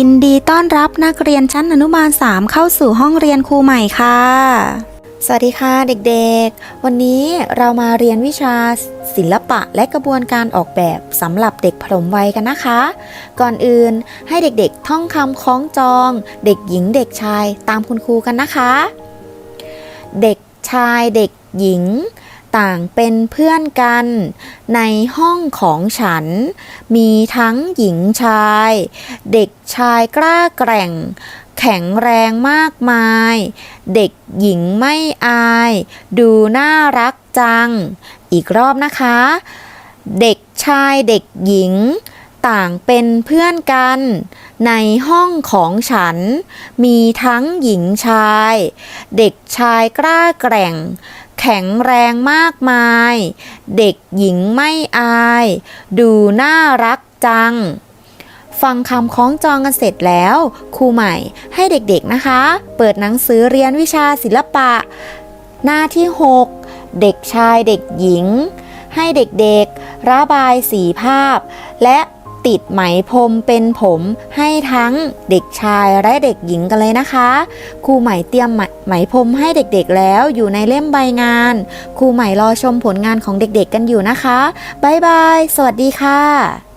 ยินดีต้อนรับนักเรียนชั้นอนุบาล 3 เข้าสู่ห้องเรียนครูใหม่ค่ะ สวัสดีค่ะเด็กๆ วันนี้เรามาเรียนวิชาศิลปะและกระบวนการออกแบบสำหรับเด็กผสมวัยกันนะคะ ก่อนอื่นให้เด็กๆ ท่องคำคล้องจอง เด็กหญิงเด็กชายตามคุณครูกันนะคะ เด็กชายเด็กหญิง ต่างเป็นเพื่อนกัน ในห้องของฉัน มีทั้งหญิงชาย เด็กชายกล้าแกร่ง แข็งแรงมากมาย เด็กหญิงไม่อาย ดูน่ารักจัง อีกรอบนะคะ เด็กชายเด็กหญิงต่างเป็นเพื่อนกัน ในห้องของฉัน มีทั้งหญิงชาย เด็กชายกล้าแกร่ง แข็งแรงมากมาย เด็กหญิงไม่อาย ดูน่ารักจัง ฟังคำคล้องจองกันเสร็จแล้วครูใหม่ให้เด็กๆนะคะ เปิดหนังสือเรียนวิชาศิลปะ หน้าที่ 6 เด็กชายเด็กหญิง ให้เด็กๆ ระบายสีภาพ และ ติดไหมพรมเป็นผมให้ทั้งเด็กชายและเด็กหญิงกันเลยนะคะครูใหม่เตรียมไหมพรมให้เด็กๆแล้วอยู่ในเล่มใบงานครูใหม่รอชมผลงานของเด็กๆกันอยู่นะคะบ๊ายบาย สวัสดีค่ะ